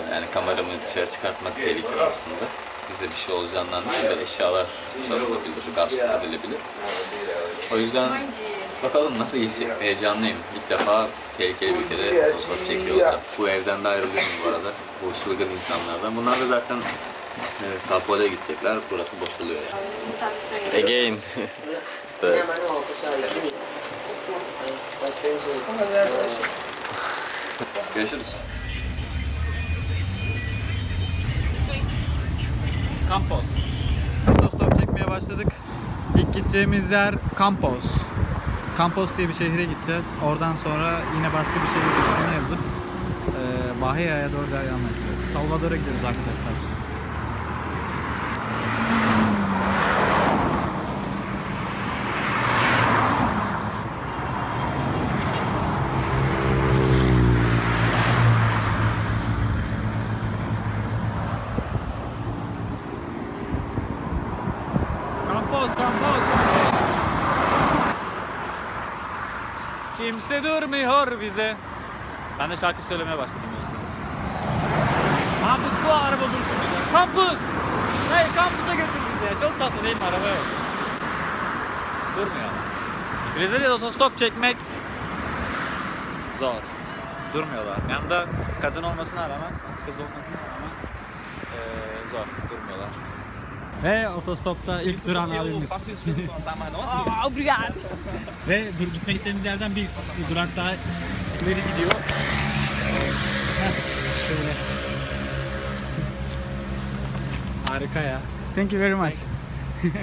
yolda. Yani kameramı dışarı çıkartmak tehlikeli aslında. Bize bir şey olacağından değil de eşyalar çalınabilir, gasp edilebilir. O yüzden bakalım nasıl geçecek heyecanlıyım. İlk defa tehlikeli bir kere otostop çekiyor olacağım. Bu evden de ayrılıyorum bu arada. Bu çılgın insanlardan. Bunlar da zaten e, Sao Paulo'ya gidecekler. Burası boşalıyor yani. Again. Nyaman Campos. Otostop çekmeye başladık. İlk gideceğimiz yer Campos. Campos diye bir şehre gideceğiz. Oradan sonra yine başka bir şehir üstüne yazıp e, Bahia'ya doğru devam edeceğiz. Salvador'a gidiyoruz arkadaşlar. Campos, Campos, Campos. Kimse durmuyor bize. Ben de şarkı söylemeye başladım o yüzden. Abi bu araba dursun bize. Kampus! Hayır kampusa götür bizi ya. Çok tatlı değil mi araba yok. Durmuyor ama. Brezilya'da otostop çekmek zor. Durmuyorlar. Yanında kadın olmasına rağmen, kız olmasına rağmen eee, zor. Durmuyorlar. Ve otostopta ilk duran abimiz. Ah, obrigado. Ve dur gitmek istediğimiz yerden bir, durak daha ileri gidiyor. Heh, şöyle. Harika ya. Thank you very much.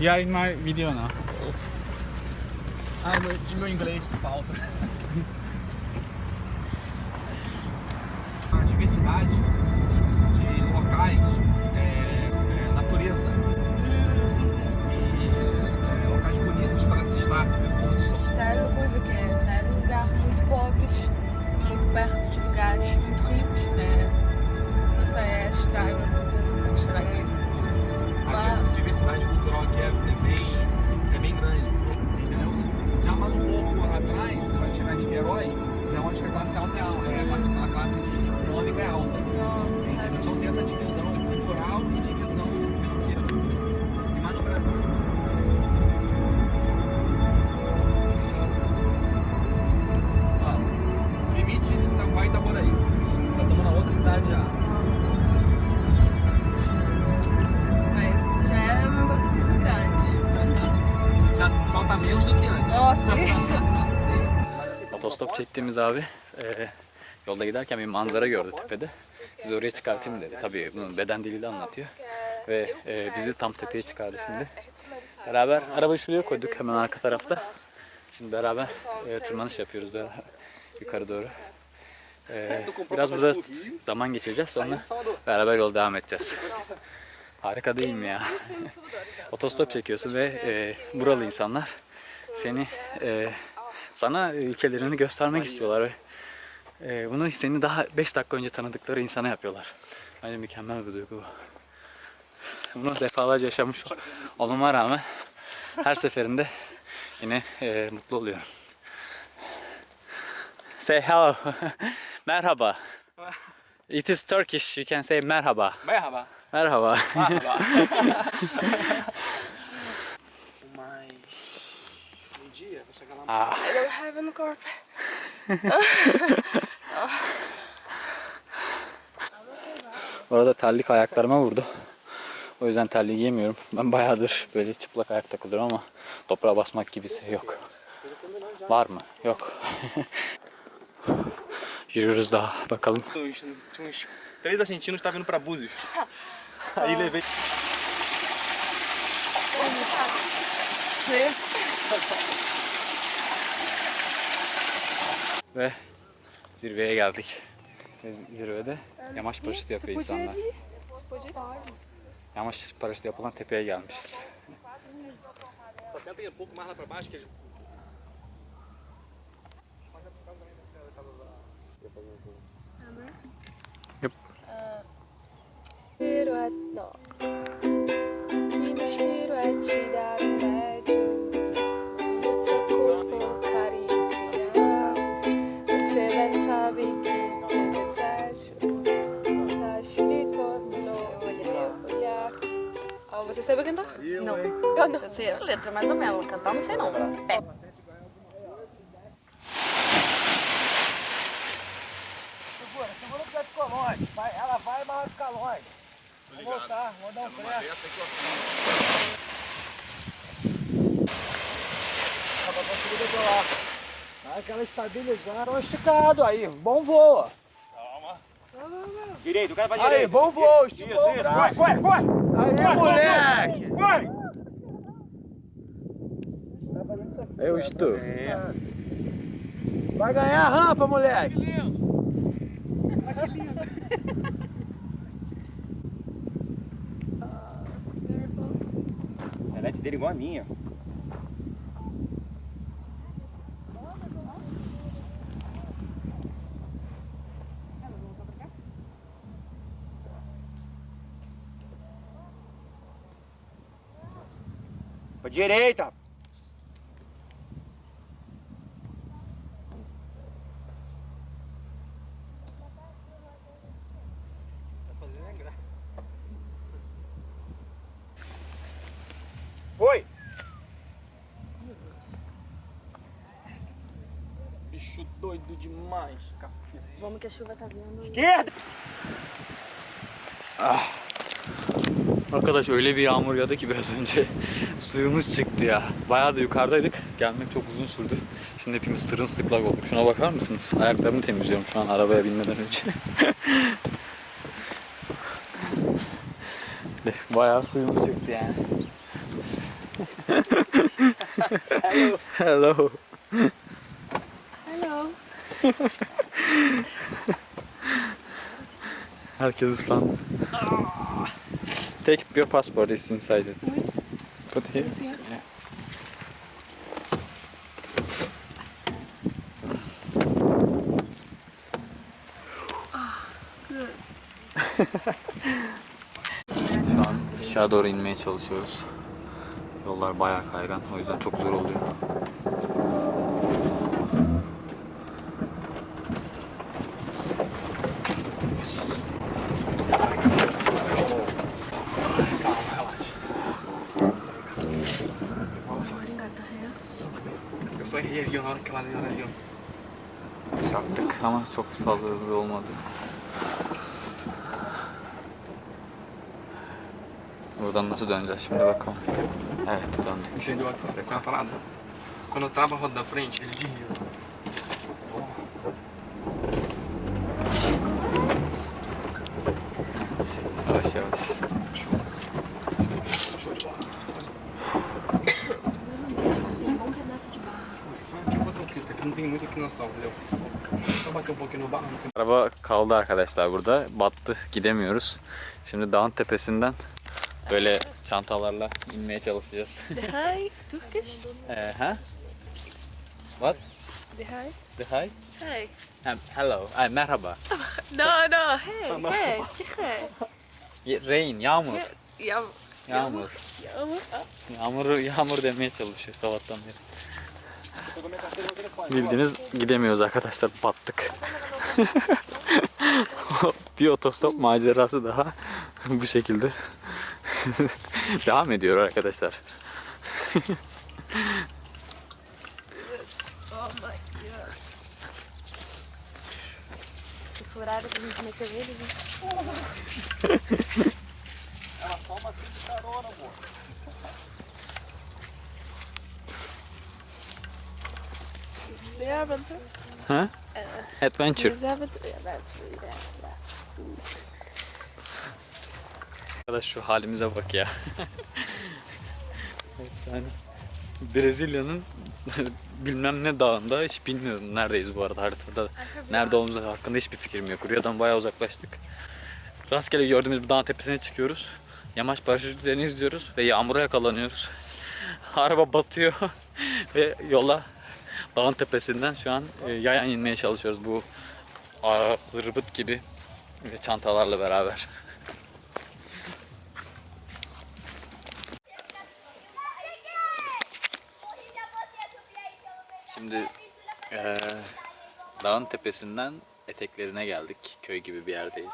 you are in my video now. Ah, meu, de meu inglês que falta. A diversidade de locais, mas já é uma coisa grande. Já falta menos do que antes. Nossa! Otostop çektiğimiz abi e, yolda giderken bir manzara gördü tepede. Sizi oraya çıkartayım dedi. Tabii bunun beden diliyle anlatıyor. Ve e, bizi tam tepeye çıkardı şimdi. Beraber arabayı şuraya koyduk hemen arka tarafta. Şimdi beraber e, tırmanış yapıyoruz beraber yukarı doğru. E, biraz burada zaman geçireceğiz sonra beraber yol devam edeceğiz. Harika değil mi ya? Otostop çekiyorsun ve e, buralı insanlar seni e, sana ülkelerini göstermek istiyorlar ve e, bunu seni daha 5 dakika önce tanıdıkları insana yapıyorlar. Bence mükemmel bir duygu bu. Bunu defalarca yaşamış olmama rağmen her seferinde yine e, mutlu oluyorum. Say hello. merhaba. It is Turkish. You can say merhaba. Merhaba. Merhaba. Mas. Chegar lá. Ah. I don't have any corpo. Bu arada terlik ayaklarıma vurdu. O yüzden terliği giyemiyorum. Ben bayağıdır böyle çıplak ayak takılıyorum ama toprağa basmak gibisi yok. Var mı? Yok. Yürüyoruz daha bakalım. Tinha uns três argentinos que estavam indo pra Búzios. Aí levei. Ve zirveye geldik. Ve zirvede yamaç paraşütü yapıyor insanlar. Yamaç paraşütü yapılan tepeye gelmişiz. Só tenta ir um pouco mais lá pra baixo que É nó. E é te dar um. E o seu corpo acariciar. Bem sabe que te desejo. Tá escrito no meu olhar. Ah, você sabe cantar? Não. Eu não. Eu sei a letra, mais ou menos. Cantar não sei não. É. Segura, segura porque vai ficar longe. Vai, ela vai, mas vai ficar longe. Vou voltar, vou dar um pré. Tava conseguindo decolar. Dá aquela estabilizada. Tô esticado aí, bom voo. Direito, o cara vai Aí, direito. bom voo, esticou Isso, isso, vai, vai, vai. Aí, moleque. Vai. Eu estou. Vai ganhar a rampa, moleque. A net dele igual a minha. Direita. Foi. Bicho doido demais, cacete. Vamos que a chuva tá vindo. Esquerda. Arkadaş öyle bir yağmur yağdı ki biraz önce suyumuz çıktı ya. Bayağı da yukarıdaydık. Gelmek çok uzun sürdü. Şimdi hepimiz sırılsıklam olduk. Şuna bakar mısınız? Ayaklarımı temizliyorum şu an arabaya binmeden önce. Bayağı suyumuz çıktı yani. Hello. Hello. Herkes ıslandı. Take your passport is inside it. Put here. Yeah. Şu an aşağı doğru inmeye çalışıyoruz. Yollar bayağı kaygan. O yüzden çok zor oluyor. Sonra geliyor, arkalar yanıyor. Çarptık ama çok fazla hızlı olmadı. Buradan nasıl döneceğiz şimdi bakalım. Evet döndük. Entendeu tá a plataforma? Quando eu tava roda da frente, ele dizia. Barro. Araba kaldı arkadaşlar burada. Battı. Gidemiyoruz. Şimdi dağın tepesinden böyle çantalarla inmeye çalışacağız. Hi, Turkish? Ee, ha? What? The hi? The hi? Hey. Ha, hello. Ay, merhaba. No, no, hey, hey, hey. Rain, yağmur. Ja, Yağmur. jammer. Yağmur, yağmur demeye çalışıyor sabahtan beri. Bildiğiniz gidemiyoruz arkadaşlar. Battık. bir otostop macerası daha bu şekilde devam ediyor arkadaşlar. Oh my god. Se furaram que a gente meteu eles, né? Hebben het. Ha? Adventure. Arkadaş şu halimize bak ya. Efsane. Brezilya'nın bilmem ne dağında hiç bilmiyorum neredeyiz bu arada haritada. Nerede olduğumuz hakkında hiçbir fikrim yok. Rüyadan bayağı uzaklaştık. Rastgele gördüğümüz bir dağın tepesine çıkıyoruz. Yamaç paraşütlerini izliyoruz ve yağmura yakalanıyoruz. Araba batıyor ve yola dağın tepesinden şu an e, yayan inmeye çalışıyoruz bu a, zırbıt gibi ve çantalarla beraber. Şimdi e, dağın tepesinden eteklerine geldik. Köy gibi bir yerdeyiz.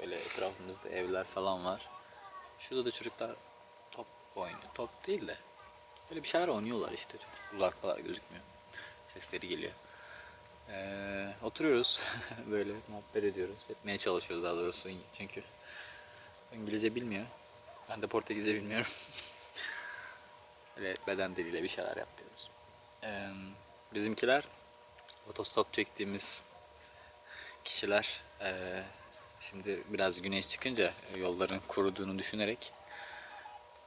Böyle etrafımızda evler falan var. Şurada da çocuklar top oynuyor. Top değil de böyle bir şeyler oynuyorlar işte. Çok uzaklar gözükmüyor. Sesleri geliyor. Eee, oturuyoruz. böyle muhabbet ediyoruz. Etmeye çalışıyoruz daha doğrusu. Çünkü İngilizce bilmiyor. Ben de Portekizce bilmiyorum. Böyle beden diliyle bir şeyler yapıyoruz. Eee, bizimkiler otostop çektiğimiz kişiler eee, şimdi biraz güneş çıkınca yolların kuruduğunu düşünerek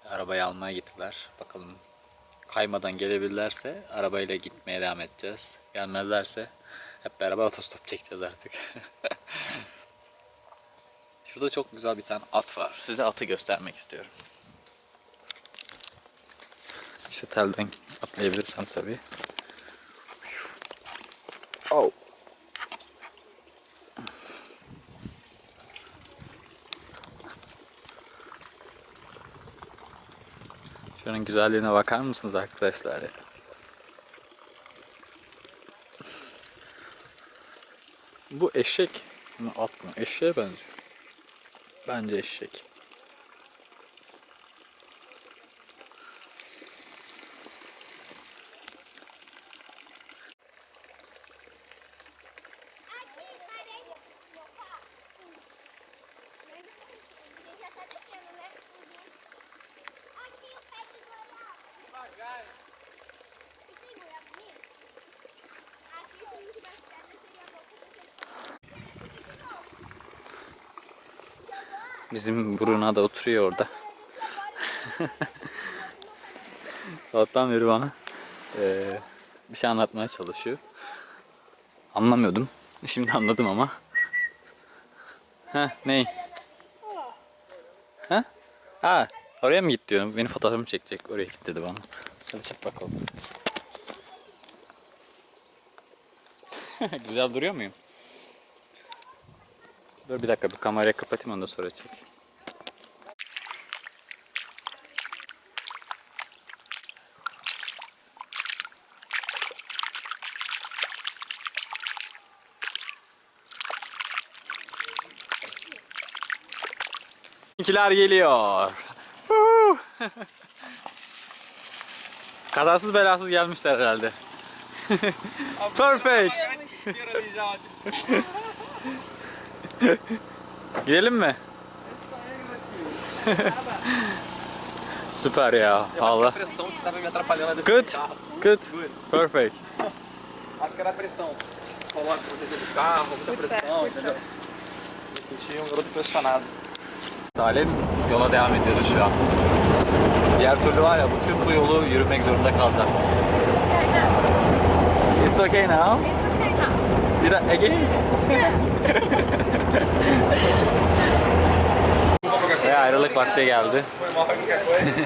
arabayı almaya gittiler. Bakalım kaymadan gelebilirlerse arabayla gitmeye devam edeceğiz. Gelmezlerse hep beraber otostop çekeceğiz artık. Şurada çok güzel bir tane at var. Size atı göstermek istiyorum. Şu telden atlayabilirsem tabii. Oh. Şunun güzelliğine bakar mısınız arkadaşlar? Bu eşek mi at mı? Eşeğe benziyor. Bence eşek. Bizim Bruna da oturuyor orada. Sabahtan beri bana eee, bir şey anlatmaya çalışıyor. Anlamıyordum. Şimdi anladım ama. Ha ney? Ha? Ha oraya mı git diyorum. Benim fotoğrafımı çekecek. Oraya git dedi bana. Hadi çek bakalım. Güzel duruyor muyum? Dur bir dakika bir kamerayı kapatayım ondan sonra çek. İkiler geliyor. Kazasız belasız gelmişler herhalde. Perfect. Gidelim mi? Süper ya. Allah. Good. Good. Perfect. Acho que era a pressão. Coloca você dentro do carro, muita pressão, entendeu? Me senti um garoto pressionado. Salim yola devam ediyoruz şu an. Diğer türlü var ya bütün bu yolu yürümek zorunda kalacak. It's okay now. Bir daha again. Ve ayrılık vakti geldi. Foi mal qualquer coisa.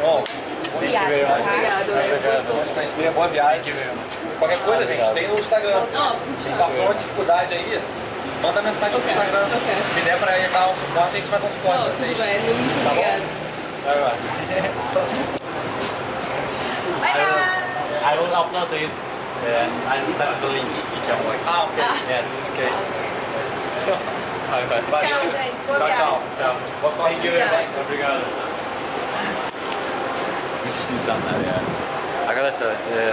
Bom, Obrigado, conhecer, boa viagem. Qualquer coisa, gente, tem no Instagram. Se passou uma dificuldade aí, manda mensagem no Instagram. Se der pra ir dar um suporte, a gente vai dar um suporte pra vocês. bem, muito Tá bom? obrigada. Vai lá. Bye bye. I will upload to YouTube. Yeah, I send the link. You can watch. Ah, ok. Yeah, okay. Bye bye. Valeu. Tchau, gente. Tchau, viagem. tchau. tchau. Boa sorte. Obrigado. Müthiş insanlar ya. Arkadaşlar eee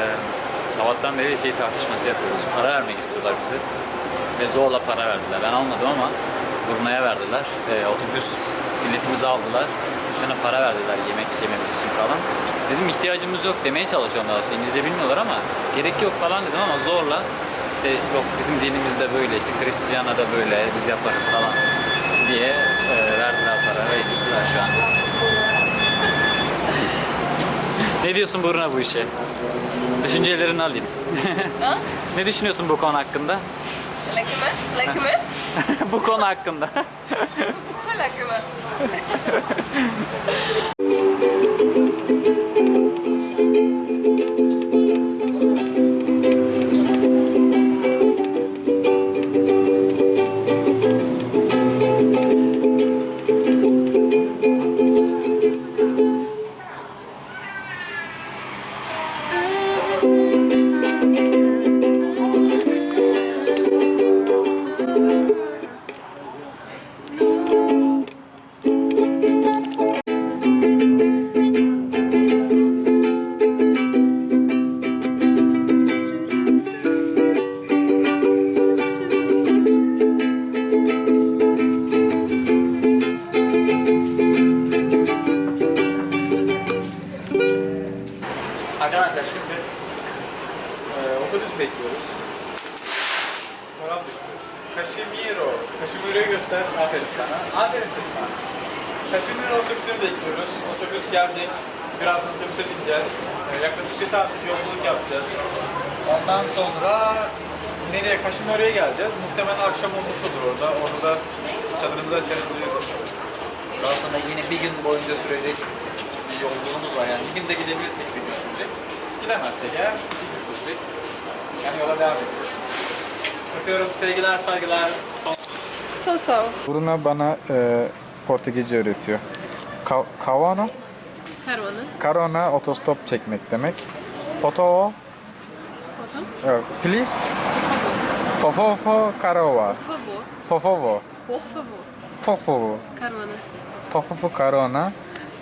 sabahtan beri şey tartışması yapıyoruz. Para vermek istiyorlar bize. Ve zorla para verdiler. Ben almadım ama Burna'ya verdiler. Eee otobüs biletimizi aldılar. Üstüne para verdiler yemek yememiz için falan. Dedim ihtiyacımız yok demeye çalışıyorum daha sonra. İngilizce bilmiyorlar ama gerek yok falan dedim ama zorla işte yok bizim dinimizde böyle işte Hristiyana'da böyle biz yaparız falan diye eee, verdiler para ve gittiler şu an. Ne diyorsun Buruna bu işe? Düşüncelerini alayım. ne düşünüyorsun bu konu hakkında? Lekker me? bu konu hakkında. Lekker me. Arkadaşlar Geleceğiz. Muhtemelen akşam olmuş olur orada. Orada da çadırımızı açarız uyuruz. Daha sonra yine bir gün boyunca sürecek bir yolculuğumuz var. Yani bir günde gidebilirsek bir gün sürecek. Gidemezsek eğer bir gün sürecek. Yani yola devam edeceğiz. Öpüyorum. Sevgiler, saygılar. Sonsuz. So so. Bruna bana e, Portekizce öğretiyor. Ka Kavano, Caruana. karona otostop çekmek demek. Potovo, e, please, Por favor. pofovo, Por favor. pofovo, Caruana. pofofo karona.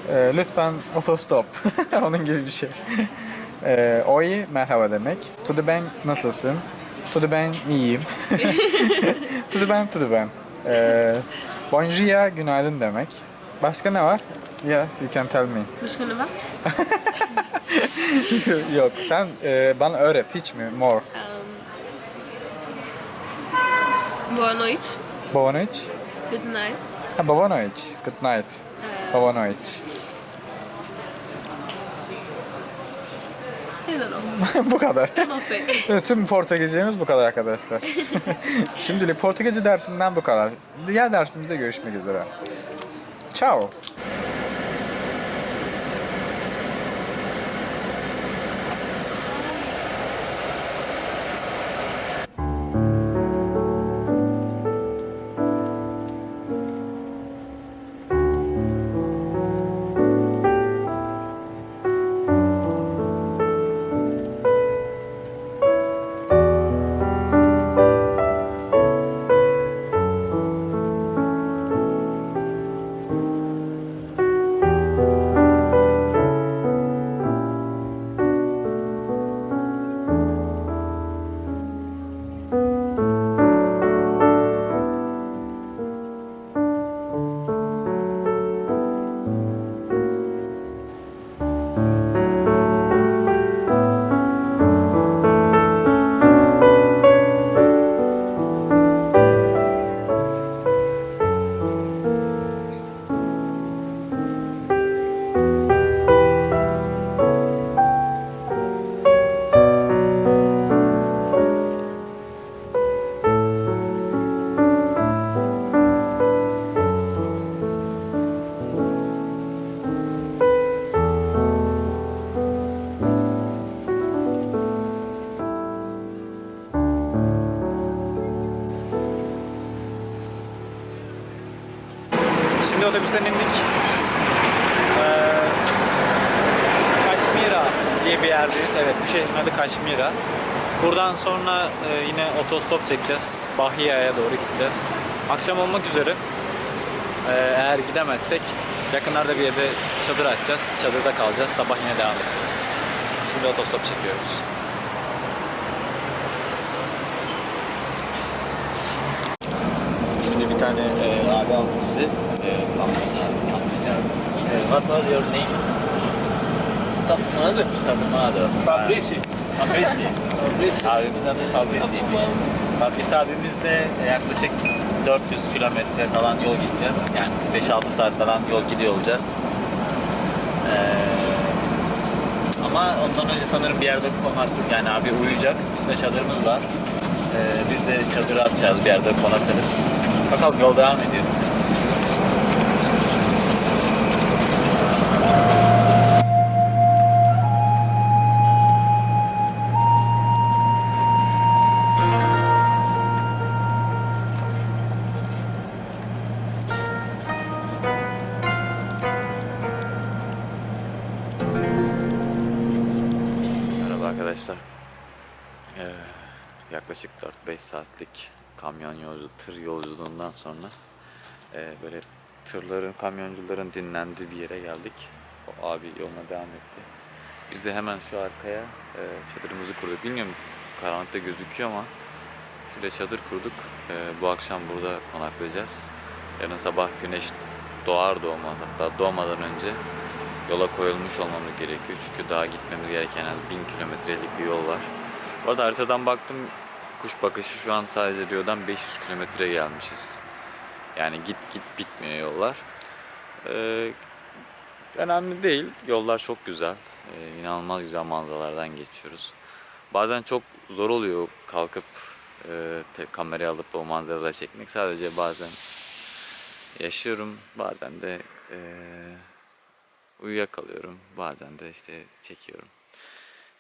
E, lütfen otostop. Onun gibi bir şey. E, oi merhaba demek. Tudu ben nasılsın? Tudu ben iyiyim. tudu ben tudu ben. E, bonjour günaydın demek. Başka ne var? Yes, you can tell me. Başka ne var? Yok, sen e, bana öğret. Hiç mi? More. Boa noite. Boa noite. Good night. Ha, boa noite. Good night. Boa noite. Bu kadar. Não sei. Evet, Tüm Portekizcemiz bu kadar arkadaşlar. Şimdilik Portekizce dersinden bu kadar. Diğer dersimizde görüşmek üzere. Ciao. Şimdi otobüsten indik. Ee, Kaşmira diye bir yerdeyiz. Evet bu şehrin adı Kaşmira. Buradan sonra e, yine otostop çekeceğiz. Bahia'ya doğru gideceğiz. Akşam olmak üzere. Ee, eğer gidemezsek yakınlarda bir yerde çadır açacağız. Çadırda kalacağız. Sabah yine devam edeceğiz. Şimdi otostop çekiyoruz. Şimdi bir tane e, kamyoncu abimiz. E, what was your name? Tapmadı. Tapmadı. Fabrício. Fabrici. Abimizin adı Fabrici'ymiş. Fabrici abimizle yaklaşık 400 kilometre falan yol gideceğiz. Yani 5-6 saat falan yol gidiyor olacağız. Ee, ama ondan önce sanırım bir yerde konaklık. Yani abi uyuyacak. Bizim de çadırımız var. Ee, biz de çadırı atacağız bir yerde konaklarız. Bakalım yol devam ediyor. Arkadaşlar. Ee, yaklaşık 4-5 saatlik kamyon yolcu, tır yolculuğundan sonra e, böyle tırların, kamyoncuların dinlendiği bir yere geldik. O abi yoluna devam etti. Biz de hemen şu arkaya e, çadırımızı kurduk. Bilmiyorum karanlıkta gözüküyor ama şuraya çadır kurduk. E, bu akşam burada konaklayacağız. Yarın sabah güneş doğar doğmaz hatta doğmadan önce yola koyulmuş olmamız gerekiyor. Çünkü daha gitmemiz gereken en az 1000 kilometrelik bir yol var. Bu arada haritadan baktım kuş bakışı şu an sadece diyordan 500 kilometre gelmişiz. Yani git git bitmiyor yollar. Ee, önemli değil. Yollar çok güzel. Ee, inanılmaz güzel manzaralardan geçiyoruz. Bazen çok zor oluyor kalkıp e, te- kamerayı alıp o manzaraları çekmek. Sadece bazen yaşıyorum. Bazen de e, uyuyakalıyorum. Bazen de işte çekiyorum.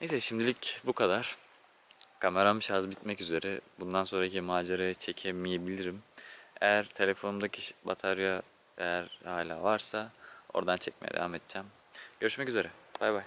Neyse şimdilik bu kadar. Kameram şarj bitmek üzere. Bundan sonraki macerayı çekemeyebilirim. Eğer telefonumdaki batarya eğer hala varsa oradan çekmeye devam edeceğim. Görüşmek üzere. Bay bay.